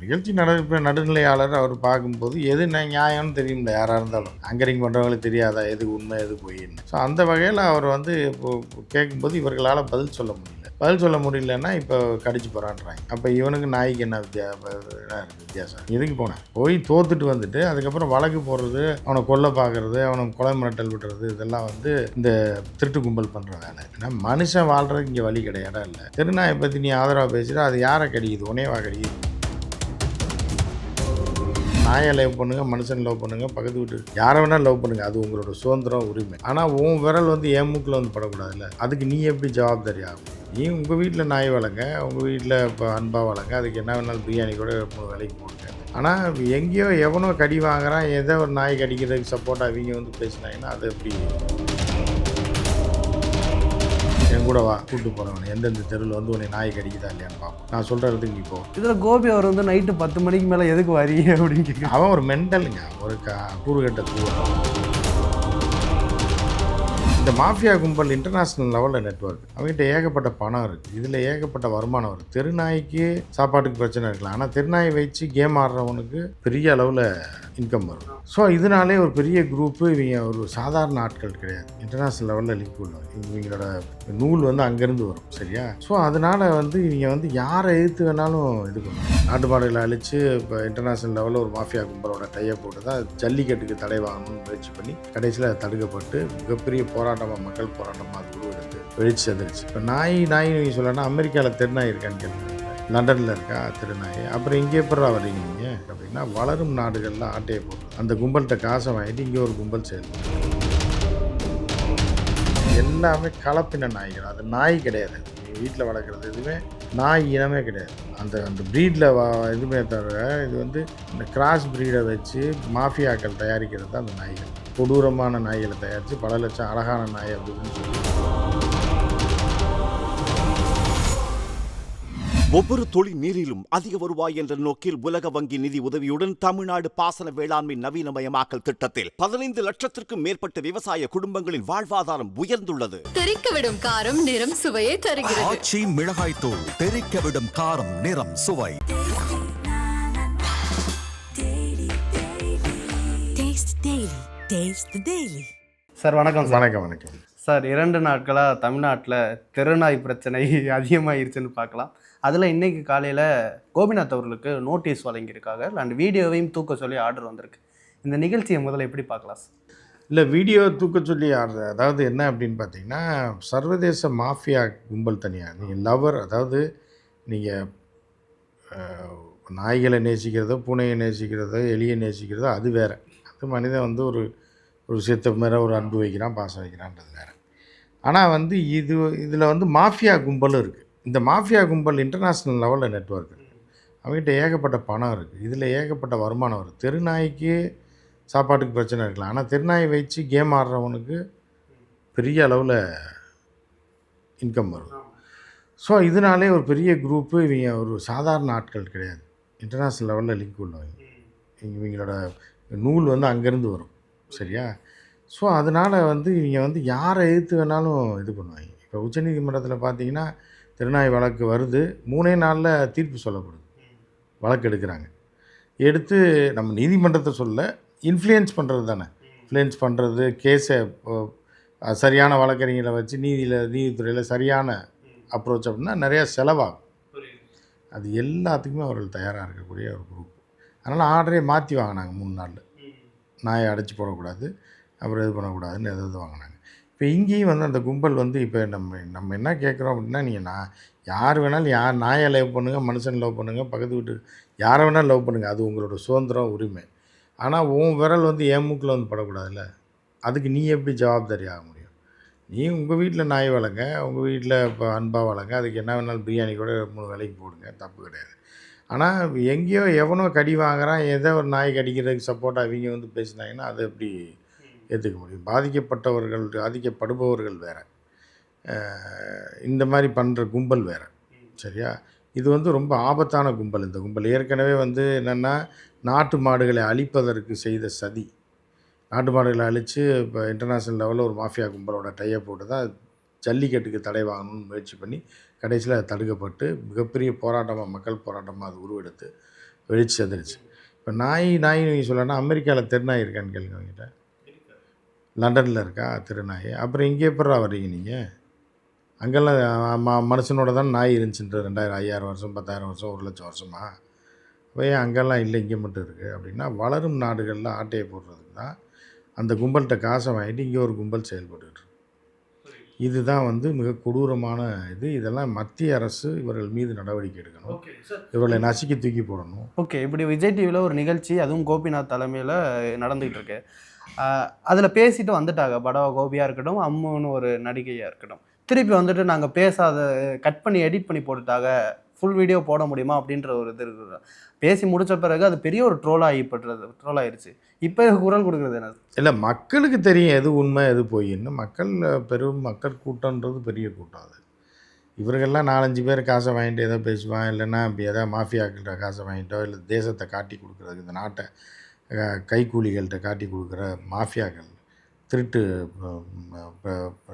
நிகழ்ச்சி நட நடுநிலையாளர் அவர் பார்க்கும்போது எது நியாயம்னு தெரியும்ல யாராக இருந்தாலும். ஆங்கரிங் பண்ணுறவங்களுக்கு தெரியாதா எது உண்மை எது பொய்ன்னு. ஸோ அந்த வகையில் அவர் வந்து இப்போ கேட்கும்போது இவர்களால் பதில் சொல்ல முடியல. பதில் சொல்ல முடியலன்னா இப்போ கடிச்சு போகிறான்றாங்க அப்போ இவனுக்கு நாய்க்கு என்ன வித்தியா என்ன வித்தியாசம்? எதுக்கு போனேன் போய் தோத்துட்டு வந்துட்டு அதுக்கப்புறம் வழக்கு போடுறது அவனை கொல்ல பார்க்கறது அவனை கொலை மிரட்டல் விடுறது இதெல்லாம் வந்து இந்த திருட்டு கும்பல் பண்ணுற வேலை. ஏன்னா மனுஷன் வாழ்கிறதுக்கு இங்கே வழி கிடையாது இல்லை? திருநாயை பற்றி நீ ஆதரவாக பேசுகிற அது யாரை கடிக்குது? உனையவா கடிக்குது? நாயை லவ் பண்ணுங்க மனுஷன் லவ் பண்ணுங்க பக்கத்து வீட்டு யாரை வேணா லவ் பண்ணுங்க அது உங்களோட சுதந்திரம் உரிமை. ஆனால் உன் விரல் வந்து என் மூக்கில் வந்து படக்கூடாதுல்ல? அதுக்கு நீ எப்படி ஜவாப்தாரி ஆகும்? நீ உங்கள் வீட்டில் நாய் வளங்க உங்கள் வீட்டில் இப்போ அன்பாக வளங்க அதுக்கு என்ன வேணாலும் பிரியாணி கூட விலைக்கு போடுங்க. ஆனால் எங்கேயோ எவனோ கடி வாங்குறான் ஏதோ ஒரு நாய் கடிக்கிறதுக்கு சப்போர்ட்டாக அவங்க வந்து பேசினாங்கன்னா அது எப்படி? என் கூட வா கூட்டு போகிறவன் எந்தெந்த தெருவில் வந்து உன்னை நாய் கடிக்குதா இல்லையான்னு பார்ப்போம். நான் சொல்கிற இடத்துக்கு நீ போ. இதில் கோபி அவர் வந்து நைட்டு பத்து மணிக்கு மேலே எதுக்கு வரீங்க அப்படின்னு கேட்குறாங்க அவன் ஒரு மென்டலுங்க ஒரு கூறுகட்ட கூறு இந்த மாஃபியா கும்பல் இன்டர்நேஷ்னல் லெவலில் நெட்வொர்க் அவங்ககிட்ட ஏகப்பட்ட பணம் இருக்குது இதில் ஏகப்பட்ட வருமானம் இருக்குது தெருநாய்க்கு சாப்பாட்டுக்கு பிரச்சனை இருக்கலாம். ஆனால் தெருநாயை வச்சு கேம் ஆடுறவனுக்கு பெரிய அளவில் இன்கம் வரும். ஸோ இதனாலே ஒரு பெரிய குரூப்பு இவங்க ஒரு சாதாரண ஆட்கள் கிடையாது. இன்டர்நேஷ்னல் லெவலில் லிங்க் உள்ளவங்க. இவங்களோட நூல் வந்து அங்கேருந்து வரும். சரியா? ஸோ அதனால் வந்து இவங்க வந்து யாரை எதிர்த்து வேணாலும் இது பண்ணுவாங்க. நாட்டு மாடுகளை அழித்து இப்போ இன்டர்நேஷ்னல் லெவலில் ஒரு மாஃபியா கும்பலோட டையை போட்டு தான் ஜல்லிக்கட்டுக்கு தடை வாங்கணும்னு முயற்சி பண்ணி கடைசியில் தடுக்கப்பட்டு மிகப்பெரிய போராட்டம் போராட்டமாக மக்கள் போராட்டமாக அது உருவெடுத்து வெளிச்சு செதுருச்சு இப்போ நாய் நாய் நீங்கள் சொல்லலாம் அமெரிக்காவில் தெருநாய் இருக்கான்னு கேட்குறாங்க லண்டனில் இருக்கா திருநாய். அப்புறம் இங்கே எப்படா வர்றீங்க நீங்கள் அப்படின்னா வளரும் நாடுகளில் ஆட்டையை போட்டு அந்த கும்பல்கிட்ட காசை வாங்கிட்டு இங்கே ஒரு கும்பல் சேர்ந்து எல்லாமே கலப்பின நாய்கள். அது நாய் கிடையாது. வீட்டில் வளர்க்குறது எதுவுமே நாய் இனமே கிடையாது. அந்த அந்த ப்ரீடில் எதுவுமே தவிர இது வந்து இந்த கிராஸ் ப்ரீடை வச்சு மாஃபியாக்கள் தயாரிக்கிறது தான் அந்த நாய்கள். கொடூரமான நாய்களை தயாரித்து பல லட்சம் அழகான நாய் அப்படின்னு சொல்லி. ஒவ்வொரு தொழில் நீரிலும் அதிக வருவாய் என்ற நோக்கில் உலக வங்கி நிதி உதவியுடன் தமிழ்நாடு பாசன வேளாண்மை நவீனமயமாக்கல் திட்டத்தில் பதினைந்து லட்சத்திற்கும் மேற்பட்ட விவசாய குடும்பங்களின் வாழ்வாதாரம் உயர்ந்துள்ளது. தெறிக்கவிடும் காரம் நிறம் சுவையை தருகிறது. ஆச்சி மிளகாய் தூள் தெறிக்க விடும் காரம் நிறம் சுவை. Taste the Daily. சார் வணக்கம் சார். வணக்கம் வணக்கம். சார் இரண்டு நாட்களாக தமிழ்நாட்டில் தெருநாய் பிரச்சனை அதிகமாகிருச்சுன்னு பார்க்கலாம். அதில் இன்னைக்கு காலையில் கோபிநாத் அவர்களுக்கு நோட்டீஸ் வழங்கியிருக்காங்க. அண்ட் வீடியோவையும் தூக்க சொல்லி ஆர்டர் வந்திருக்கு. இந்த நிகழ்ச்சியை முதல்ல எப்படி பார்க்கலாம் சார்? இல்லை வீடியோ தூக்க சொல்லி ஆடுறது அதாவது என்ன அப்படின்னு பார்த்தீங்கன்னா சர்வதேச மாஃபியா கும்பல் தனியாக நீங்கள் லவர் அதாவது நீங்கள் நாய்களை நேசிக்கிறதோ பூனையை நேசிக்கிறதோ எலியை நேசிக்கிறதோ அது வேறு. அது மனிதன் வந்து ஒரு ஒரு விஷயத்தை மேலே ஒரு அன்பு வைக்கிறான் பாசம் வைக்கிறான்றது வேறு. ஆனால் வந்து இது இதில் வந்து மாஃபியா கும்பலும் இருக்குது இந்த மாஃபியா கும்பல் இன்டர்நேஷ்னல் லெவலில் நெட்வொர்க் இருக்குது அவங்ககிட்ட ஏகப்பட்ட பணம் இருக்குது இதில் ஏகப்பட்ட வருமானம் வருது தெருநாய்க்கு சாப்பாட்டுக்கு பிரச்சனை இருக்கலாம். ஆனால் திருநாயை வச்சு கேம் ஆடுறவனுக்கு பெரிய அளவில் இன்கம் வரும். ஸோ இதனாலே ஒரு பெரிய குரூப்பு இவங்க ஒரு சாதாரண ஆட்கள் கிடையாது. இன்டர்நேஷ்னல் லெவலில் லிங்க் உள்ளவங்க. இவங்க இவங்களோட நூல் வந்து அங்கேருந்து வரும். சரியா? ஸோ அதனால் வந்து இவங்க வந்து யாரை எதிர்த்து வேணாலும் இது பண்ணுவாங்க. இப்போ உச்சநீதிமன்றத்தில் பார்த்தீங்கன்னா திருநாய் வழக்கு வருது. மூணே நாளில் தீர்ப்பு சொல்லப்படுது. வழக்கு எடுக்கிறாங்க. எடுத்து நம்ம நீதிமன்றத்தை சொல்ல இன்ஃப்ளூயன்ஸ் பண்ணுறது தானே. இன்ஃப்ளூயன்ஸ் பண்ணுறது கேஸை சரியான வழக்கறிஞரை வச்சு நீதியில் நீதித்துறையில் சரியான அப்ரோச் அப்படின்னா நிறையா செலவாகும். அது எல்லாத்துக்குமே அவர்கள் தயாராக இருக்கக்கூடிய ஒரு குரூப் அதனால் ஆர்டரே மாற்றி வாங்கினாங்க மூணு நாளில். நாயை அடைச்சி போடக்கூடாது அப்புறம் இது பண்ணக்கூடாதுன்னு எதாவது வாங்கினாங்க. இப்போ இங்கேயும் வந்து அந்த கும்பல் வந்து இப்போ நம்ம நம்ம என்ன கேட்குறோம் அப்படின்னா நீங்கள் நான் யார் வேணாலும் யார் நாயை லவ் பண்ணுங்கள் மனுஷன் லவ் பண்ணுங்கள் பக்கத்து வீட்டு யாரை வேணாலும் லவ் பண்ணுங்கள் அது உங்களோட சுதந்திரம் உரிமை. ஆனால் உன் விரல் வந்து என் மூக்கில் வந்து படக்கூடாதுல்ல? அதுக்கு நீ எப்படி ஜவாப்தாரி ஆக முடியும்? நீ உங்கள் வீட்டில் நாய் வளங்க உங்கள் வீட்டில் இப்போ அன்பாக வளங்க அதுக்கு என்ன வேணாலும் பிரியாணி கூட மூணு வேலைக்கு போடுங்க தப்பு கிடையாது. ஆனால் எங்கேயோ எவனோ கடி வாங்குறான் ஏதோ ஒரு நாய் கடிக்கிறதுக்கு சப்போர்ட்டாக அவங்க வந்து பேசினாங்கன்னா அது எப்படி ஏற்றுக்க முடியும்? பாதிக்கப்பட்டவர்கள் பாதிக்கப்படுபவர்கள் வேறு. இந்த மாதிரி பண்ணுற கும்பல் வேறு. சரியா? இது வந்து ரொம்ப ஆபத்தான கும்பல் இந்த கும்பல். ஏற்கனவே வந்து என்னென்னா நாட்டு மாடுகளை அழிப்பதற்கு செய்த சதி. நாட்டு மாடுகளை அழித்து இப்போ இன்டர்நேஷ்னல் லெவலில் ஒரு மாஃபியா கும்பலோட டையை போட்டு தான் ஜல்லிக்கட்டுக்கு தடை வாங்கணும்னு முயற்சி பண்ணி கடைசியில் அது தடுக்கப்பட்டு மிகப்பெரிய போராட்டமாக மக்கள் போராட்டமாக அது உருவெடுத்து வெளிச்சு செத்துருச்சு இப்போ நாய் நாய் நீங்கள் சொல்லனா அமெரிக்காவில் திருநாய் இருக்கான்னு கேளுங்க அவங்ககிட்ட. லண்டனில் இருக்கா? திருநாய். அப்புறம் இங்கே எப்படா வர்றீங்க நீங்கள் அங்கெல்லாம் ம மனுஷனோட தான் நாய் இருந்துச்சுன்ற ரெண்டாயிரம் ஐயாயிரம் வருஷம் பத்தாயிரம் வருஷம் ஒரு லட்சம் வருஷமா? அப்போ ஏன் அங்கெல்லாம் இல்லை இங்கே மட்டும் இருக்குது அப்படின்னா வளரும் நாடுகளில் ஆட்டையை போடுறதுக்கு தான் அந்த கும்பல்கிட்ட காசை வாங்கிட்டு இங்கே ஒரு கும்பல் செயல்பட்டு இதுதான் வந்து மிக கொடூரமான இது. இதெல்லாம் மத்திய அரசு இவர்கள் மீது நடவடிக்கை எடுக்கணும். இவர்களை நசுக்கி தூக்கி போடணும். ஓகே இப்படி விஜய் டிவியில் ஒரு நிகழ்ச்சி அதுவும் கோபிநாத் தலைமையில் நடந்துகிட்டு இருக்கு. அதில் பேசிட்டு வந்துட்டாங்க. படவா கோபியாக இருக்கட்டும் அம்முன்னு ஒரு நடிகையாக இருக்கட்டும். திருப்பி வந்துட்டு நாங்கள் பேசாத கட் பண்ணி எடிட் பண்ணி போட்டுட்டாங்க. ஃபுல் வீடியோ போட முடியுமா அப்படின்ற ஒரு இது இருக்குது பேசி முடிச்ச பிறகு அது பெரிய ஒரு ட்ரோல் ஆகிப்பட்டுறது ட்ரோல் ஆயிடுச்சு இப்போ குரல் கொடுக்குறது என்ன? இல்லை மக்களுக்கு தெரியும் எது உண்மை எது பொய்ன்னு மக்கள் பெரும் மக்கள் கூட்டம்ன்றது பெரிய கூட்டம் அது. இவர்கள்லாம் நாலஞ்சு பேர் காசை வாங்கிட்டு ஏதோ பேசுவான் இல்லைன்னா இப்படி ஏதாவது மாஃபியாக்கள்கிட்ட காசை வாங்கிட்டோ இல்லை தேசத்தை காட்டி கொடுக்குறதுக்கு இந்த நாட்டை கைக்கூலிகள்கிட்ட காட்டி கொடுக்குற மாஃபியாக்கள் திருட்டு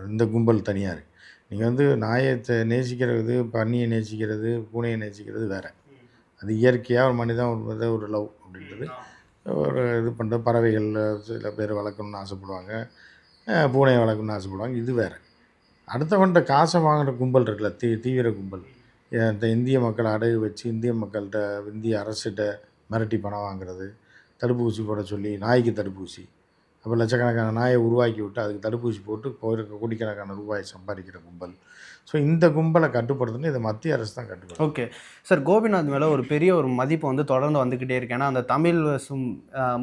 இந்த கும்பல் தனியாக இருக்குது நீங்கள் வந்து நாயை நேசிக்கிறது பன்னியை நேசிக்கிறது பூனையை நேசிக்கிறது வேறு. அது இயற்கையாக ஒரு மனிதன் ஒரு ஒரு லவ் அப்படின்றது. ஒரு இது பண்ணுற பறவைகள் சில பேர் வளர்க்கணும்னு ஆசைப்படுவாங்க. பூனையை வளர்க்கணும்னு ஆசைப்படுவாங்க. இது வேறு. அடுத்தவன்கிட்ட காசை வாங்குகிற கும்பல் இருக்குல்ல தீ தீவிர கும்பல். இந்த இந்திய மக்களை அடகு வச்சு இந்திய மக்கள்கிட்ட இந்திய அரசிட்ட மிரட்டி பணம் வாங்குறது தடுப்பூசி போட சொல்லி நாய்க்கு தடுப்பூசி. அப்போ லட்சக்கணக்கான நாயை உருவாக்கி விட்டு அதுக்கு தடுப்பூசி போட்டு போயிருக்க கோடிக்கணக்கான ரூபாய் சம்பாதிக்கிற கும்பல். ஸோ இந்த கும்பலை கட்டுப்படுத்தணும் இதை மத்திய அரசு தான் கட்டுப்படுத்தும் ஓகே சார் கோபிநாத் மேலே ஒரு பெரிய ஒரு மதிப்பு வந்து தொடர்ந்து வந்துக்கிட்டே இருக்கு. ஏன்னா அந்த தமிழ் சும்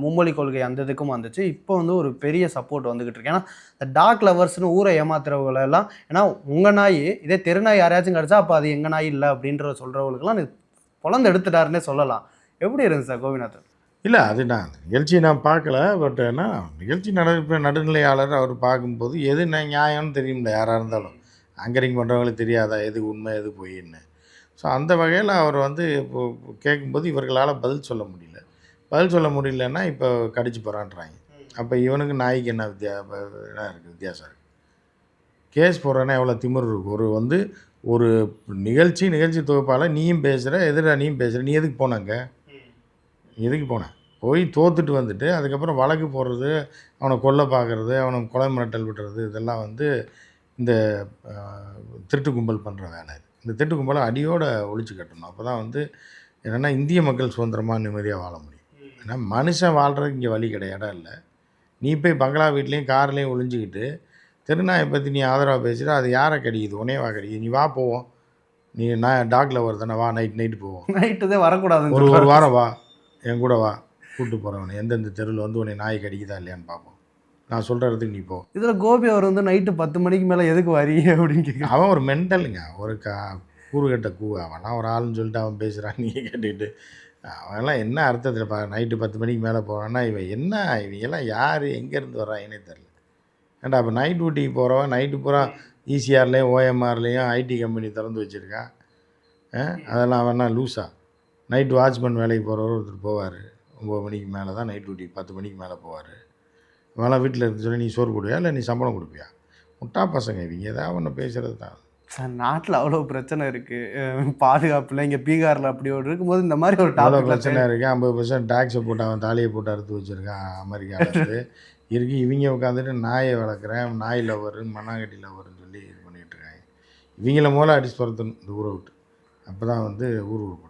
மும்மொழி கொள்கை அந்த இதுக்கும் வந்துச்சு. இப்போ வந்து ஒரு பெரிய சப்போர்ட் வந்துக்கிட்டு இருக்கு. ஏன்னா இந்த டாக் லவர்ஸ்னு ஊரை ஏமாத்துறவங்களெல்லாம் எல்லாம் ஏன்னா உங்கள் நாய் இதே தெருநாய் யாரையாச்சும் கிடச்சா அப்போ அது எங்கள் நாய் இல்லை அப்படின்ற சொல்கிறவங்களுக்குலாம் பொழந்து எடுத்துட்டாருன்னே சொல்லலாம். எப்படி இருந்துச்சு சார் கோபிநாத்? இல்லை அது நான் நிகழ்ச்சியை நான் பார்க்கல. பட் என்ன நிகழ்ச்சி நட நடுநிலையாளர் அவர் பார்க்கும்போது எது ந- நியாயம்னு தெரியும்ல யாராக இருந்தாலும். ஆங்கரிங் பண்ணுறவங்களுக்கு தெரியாதா எது உண்மை எது பொய்ன்னு. ஸோ அந்த வகையில் அவர் வந்து இப்போ கேட்கும்போது இவர்களால் பதில் சொல்ல முடியல. பதில் சொல்ல முடியலன்னா இப்போ கடிச்சு போகிறான்றாங்க அப்போ இவனுக்கு நாய்க்கு என்ன வித்தியா என்ன இருக்குது வித்தியாசம் இருக்குது கேஸ் போடுறேன்னா எவ்வளோ திமிர் இருக்கும் ஒரு வந்து ஒரு நிகழ்ச்சி நிகழ்ச்சி தொகுப்பால் நீயும் பேசுகிற எதிராக நீயும் பேசுகிற நீ எதுக்கு போனாங்க எதுக்கு போனேன் போய் தோத்துட்டு வந்துட்டு அதுக்கப்புறம் வழக்கு போடுறது அவனை கொல்ல பார்க்குறது அவனை கொலை மிரட்டல் விடுறது இதெல்லாம் வந்து இந்த திருட்டு கும்பல் பண்ணுற வேலை இது. இந்த திருட்டு கும்பலை அடியோட ஒழிச்சு கட்டணும். அப்போ தான் வந்து என்னென்னா இந்திய மக்கள் சுதந்திரமாக நிம்மதியாக வாழ முடியும். ஏன்னா மனுஷன் வாழ்கிறதுக்கு இங்கே வழி கிடையாது இடம் இல்லை. நீ போய் பங்களா வீட்லேயும் கார்லேயும் ஒளிஞ்சிக்கிட்டு திருநாயை பற்றி நீ ஆதரவாக பேசுகிற அது யாரை கடிக்குது? உனையவா கடிக்குது? நீ வா போவோம். நீ நான் டாக் லவர் தானே வா நைட் நைட்டு போவோம். நைட்டு தான் வரக்கூடாதுன்னு ஒரு ஒரு. வாரம் வா. என் கூட வா கூப்பிட்டு போகிறவனை எந்தெந்த தெருவில் வந்து உன்னை நாய் கடிக்குதா இல்லையான்னு பார்ப்போம் நான் சொல்கிற இடத்துக்கு நீ போ. இதுல கோபி அவர் வந்து நைட்டு பத்து மணிக்கு மேல எதுக்கு வரீங்க அப்படின்னு கேட்குறாரு அவன் ஒரு மென்டலுங்க. ஒரு கா கூறுகட்ட கூ அவன்லாம் ஒரு ஆளுன்னு சொல்லிட்டு அவன் பேசுகிறான் நீங்கள் கேட்டுக்கிட்டு. அவன்லாம் என்ன அர்த்தத்தில் பா நைட்டு பத்து மணிக்கு மேலே போகிறான்னா இவன் என்ன இவங்கெல்லாம் யார் எங்கேருந்து வர்றாங்கன்னே தெரில ஏன்டா அப்போ நைட் டியூட்டிக்கு போகிறவன் நைட்டு பூரா E ஈசிஆர்லேயும் ஓஎம்ஆர்லேயும் ஐடி கம்பெனி திறந்து வச்சுருக்கான் அதெல்லாம் அவனா லூஸா நைட் வாட்ச்மேன் வேலைக்கு போகிறவர் ஒருத்தர் போவார். ஒம்பது மணிக்கு மேலே தான் நைட் டியூட்டி பத்து மணிக்கு மேலே போவார். இவெல்லாம் வீட்டில் இருந்து சொல்லி நீ சோறு கொடுப்பியா இல்லை நீ சம்பளம் கொடுப்பியா? முட்டா பசங்க இவங்க. ஏதாவது ஒன்று பேசுகிறது தான் சார் நாட்டில் அவ்வளோ பிரச்சனை இருக்கு. அஹ் பாதுகாப்புல இங்கே பீகாரில் அப்படி ஒரு இருக்கும்போது இந்த மாதிரி ஒரு அவ்வளோ பிரச்சனை இருக்குது ஐம்பது பர்சன்ட் டேக்ஸை போட்டு அவன் தாலியை போட்டு அறுத்து வச்சுருக்கான் அமெரிக்காவிலேருந்து. இருக்கு இவங்க உட்காந்துட்டு நாயை வளர்க்குறேன் நாய் லவர் மண்ணாங்கட்டி லவர்னு சொல்லி இது பண்ணிகிட்டு இருக்காங்க. இவங்கள மூலம் அடிச்சு துரத்தணும் இந்த ஊரை விட்டு. அப்போ தான் வந்து ஊர் உருப்படும்.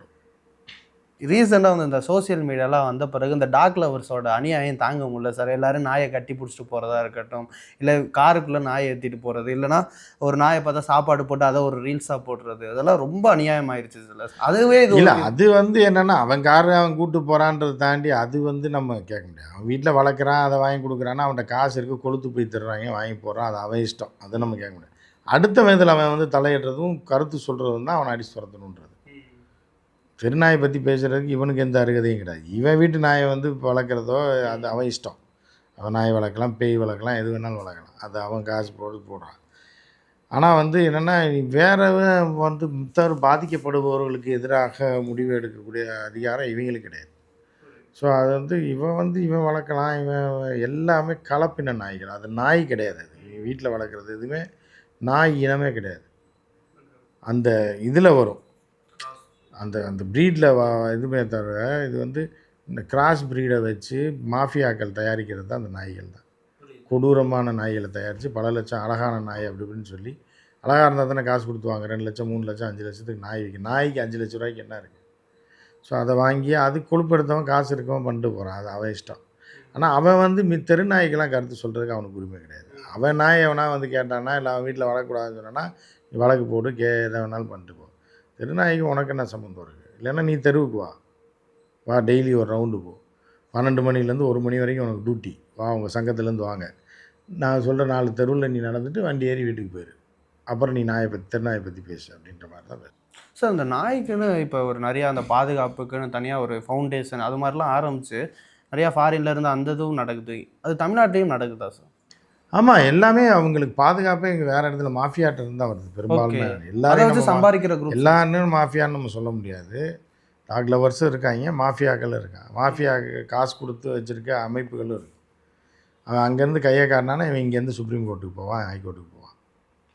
ரீசெண்டாக வந்து இந்த சோஷியல் மீடியாலாம் வந்த பிறகு இந்த டாக் லவர்ஸோட அநியாயம் தாங்க முடியல சார் எல்லாரும் நாயை கட்டி பிடிச்சிட்டு போகிறதா இருக்கட்டும் இல்லை காருக்குள்ளே நாயை ஏற்றிட்டு போகிறது இல்லைனா ஒரு நாயை பார்த்தா சாப்பாடு போட்டு அதை ஒரு ரீல்ஸாக போடுறது அதெல்லாம் ரொம்ப அநியாயமாயிருச்சு சார் அதுவே இது இல்லை அது வந்து என்னென்னா அவன் காரை அவன் கூட்டு போகிறான்றதை தாண்டி அது வந்து நம்ம கேட்க முடியாது. அவன் வீட்டில் வளர்க்குறான் அதை வாங்கி கொடுக்குறான்னா அவன்கிட்ட காசு இருக்குது கொளுத்து போய் தர்றாங்க வாங்கி போகிறான் அது அவன் இஷ்டம். அதை நம்ம கேட்க முடியாது. அடுத்த விதத்தில் அவன் வந்து தலையிடுறதும் கருத்து சொல்கிறதும் தான் அவனை அடிச்சு துரத்தணுன்றது திருநாயை பற்றி பேசுகிறதுக்கு இவனுக்கு எந்த அருகதையும் கிடையாது. இவன் வீட்டு நாயை வந்து வளர்க்குறதோ அது அவன் இஷ்டம். அவன் நாய் வளர்க்கலாம் பேய் வளர்க்கலாம் எது வேணாலும் வளர்க்கலாம். அது அவன் காசு போட்டு போடுறான். ஆனால் வந்து என்னென்னா வேற வந்து மித்தவர் பாதிக்கப்படுபவர்களுக்கு எதிராக முடிவு எடுக்கக்கூடிய அதிகாரம் இவங்களுக்கு கிடையாது. ஸோ அது வந்து இவன் வந்து இவன் வளர்க்கலாம் இவன் எல்லாமே கலப்பின நாய்கள். அது நாய் கிடையாது. அது வீட்டில் வளர்க்குறது எதுவுமே நாய் இனமே கிடையாது. அந்த இதில் வரும். அந்த அந்த ப்ரீடில் இதுமே தவிர இது வந்து இந்த கிராஸ் ப்ரீடை வச்சு மாஃபியாக்கள் தயாரிக்கிறது தான் அந்த நாய்கள் தான். கொடூரமான நாய்களை தயாரித்து பல லட்சம் அழகான நாய் அப்படி இப்படின்னு சொல்லி அழகாக இருந்தால் தானே காசு கொடுத்து வாங்க ரெண்டு லட்சம் மூணு லட்சம் அஞ்சு லட்சத்துக்கு நாய் விற்கும் நாய்க்கு அஞ்சு லட்ச ரூபாய்க்கு என்ன இருக்குது ஸோ அதை வாங்கி அது கொழுப்படுத்தவன் காசு இருக்கவன் பண்ணிட்டு போகிறான் அது அவன் இஷ்டம். ஆனால் அவன் வந்து மி தெரு நாய்க்கெல்லாம் கருத்து சொல்கிறதுக்கு அவனுக்கு உரிமை கிடையாது. அவன் நாய் எவனா வந்து கேட்டானா இல்லை அவன் வீட்டில் வளர்க்கக்கூடாதுன்னு சொன்னான்னா நீ வழக்கு போட்டு கே எதை வேணாலும் பண்ணிட்டு போ. தெருநாய்க்கு உனக்கு என்ன சம்மந்தம் இருக்குது இல்லைன்னா நீ தெருவுக்கு வா. வா டெய்லி ஒரு ரவுண்டு போ. பன்னெண்டு மணிலேருந்து ஒரு மணி வரைக்கும் உனக்கு டியூட்டி வா உங்கள் சங்கத்துலேருந்து வாங்க. நான் சொல்கிற நாலு தெருவில் நீ நடந்துட்டு வண்டி ஏறி வீட்டுக்கு போயிரு. அப்புறம் நீ நாயை பற்றி தெருநாயை பற்றி பேசு அப்படின்ற மாதிரி தான் பேசு. சார் அந்த நாய்க்குன்னு இப்போ ஒரு நிறையா அந்த பாதுகாப்புக்குன்னு தனியாக ஒரு ஃபவுண்டேஷன் அது மாதிரிலாம் ஆரம்பித்து நிறையா ஃபாரின்ல இருந்து அந்த இதுவும் நடக்குது. அது தமிழ்நாட்டிலையும் நடக்குதா சார் ஆமாம் எல்லாமே அவங்களுக்கு பாதுகாப்பே இங்கே வேறு இடத்துல மாஃபியாட்ட இருந்தா வருது பெரும்பாலுமே. அதை வச்சு எல்லாரும் சம்பாதிக்கிற குரூப் எல்லாரும் மாஃபியான்னு நம்ம சொல்ல முடியாது. டாக் லவர்ஸும் இருக்காங்க மாஃபியாக்களும் இருக்காங்க. மாஃபியா காசு கொடுத்து வச்சுருக்க அமைப்புகளும் இருக்கு. அவன் அங்கேருந்து கையை காட்டினானா இவன் இங்கேருந்து சுப்ரீம் கோர்ட்டுக்கு போவான் ஹைகோர்ட்டுக்கு போவான்.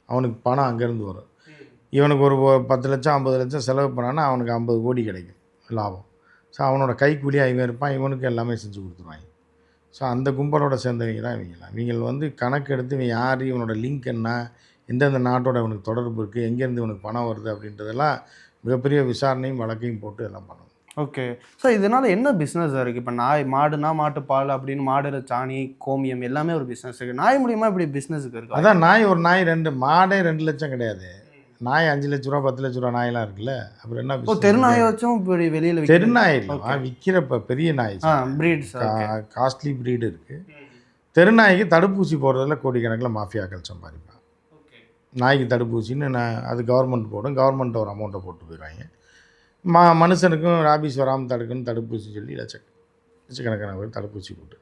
அவனுக்கு பணம் அங்கேருந்து வரும். இவனுக்கு ஒரு பத்து லட்சம் ஐம்பது லட்சம் செலவு பண்ணான்னா அவனுக்கு ஐம்பது கோடி கிடைக்கும் லாபம். ஸோ அவனோட கைக்கூலியாக இவன் இருப்பான் இவனுக்கு எல்லாமே செஞ்சு கொடுத்துருவாங்க. ஸோ அந்த கும்பலோட சேர்ந்தவங்க தான் இவங்களாம் இவங்க வந்து கணக்கு எடுத்து இவன் யார் இவனோட லிங்க் என்ன எந்தெந்த நாட்டோட இவனுக்கு தொடர்பு இருக்குது எங்கேருந்து இவனுக்கு பணம் வருது அப்படின்றதெல்லாம் மிகப்பெரிய விசாரணையும் வழக்கையும் போட்டு எல்லாம் பண்ணணும். ஓகே. சார் இதனால என்ன பிஸ்னஸ் இருக்குது இப்போ நாய் மாடுனா மாட்டு பால் அப்படின்னு மாடுல சாணி கோமியம் எல்லாமே ஒரு பிஸ்னஸ் இருக்குது நாய் மூலியமாக இப்படி பிஸ்னஸுக்கு இருக்கு? அதான் நாய் ஒரு நாய் ரெண்டு மாடே ரெண்டு லட்சம் கிடையாது. நாய் அஞ்சு லட்ச ரூபா பத்து லட்ச ரூபா நாயெல்லாம் இருக்குல்ல. அப்புறம் என்ன தெருநாயை? வச்சும் இப்படி வெளியில் தெருநாய் இல்லைம்மா விற்கிற இப்போ பெரிய நாய் ஆ பிரீட்ஸ் காஸ்ட்லி ப்ரீடு இருக்குது தெருநாய்க்கு தடுப்பூசி போடுறதுல கோடிக்கணக்கில் மாஃபியாக்கள் சம்பாதிப்பாங்க நாய்க்கு தடுப்பூசின்னு நான் அது கவர்மெண்ட் போடும். கவர்மெண்ட் ஒரு அமௌண்ட்டை போட்டு போயிடுவாங்க. மா மனுஷனுக்கும் ராபிஸ் வராமல் தடுக்கணும் தடுப்பூசி சொல்லி லட்ச லட்சக்கணக்கான பேர் தடுப்பூசி போட்டு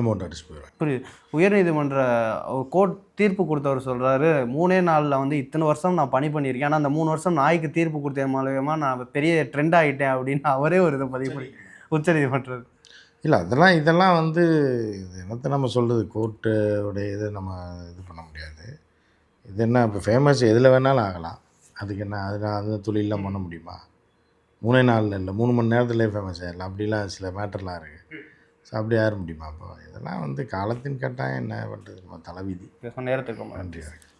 அமௌண்ட் அடிச்சு போயிடுவாங்க. புரியுது. உயர்நீதிமன்ற ஒரு கோர்ட் தீர்ப்பு கொடுத்தவர் சொல்றாரு மூணே நாளில் வந்து இத்தனை வருஷம் நான் பணி பண்ணியிருக்கேன். ஆனால் அந்த மூணு வருஷம் நாய்க்கு தீர்ப்பு கொடுத்த மூலயமா நான் பெரிய ட்ரெண்ட் ஆகிட்டேன் அப்படின்னு அவரே ஒரு இதை பதிவு பண்ணி உச்சநீதிமன்றம் இல்லை அதெல்லாம் இதெல்லாம் வந்து இது என்னத்தை நம்ம சொல்கிறது கோர்ட்டுடைய இதை நம்ம இது பண்ண முடியாது. இது என்ன இப்போ ஃபேமஸ் எதில் வேணாலும் ஆகலாம். அதுக்கு என்ன அதில் அந்த தொழிலெலாம் பண்ண முடியுமா? மூணே நாளில் இல்லை மூணு மணி நேரத்துலேயே ஃபேமஸ் ஆகிடலாம் அப்படிலாம் சில மேட்டர்லாம் இருக்குது அப்படி ஆயிட முடியுமா அப்போ? இதெல்லாம் வந்து காலத்தின் கட்டாயம் என்ன பண்ணுறது நம்ம தலைவிதி. நேரத்துக்கு நன்றி வணக்கம்.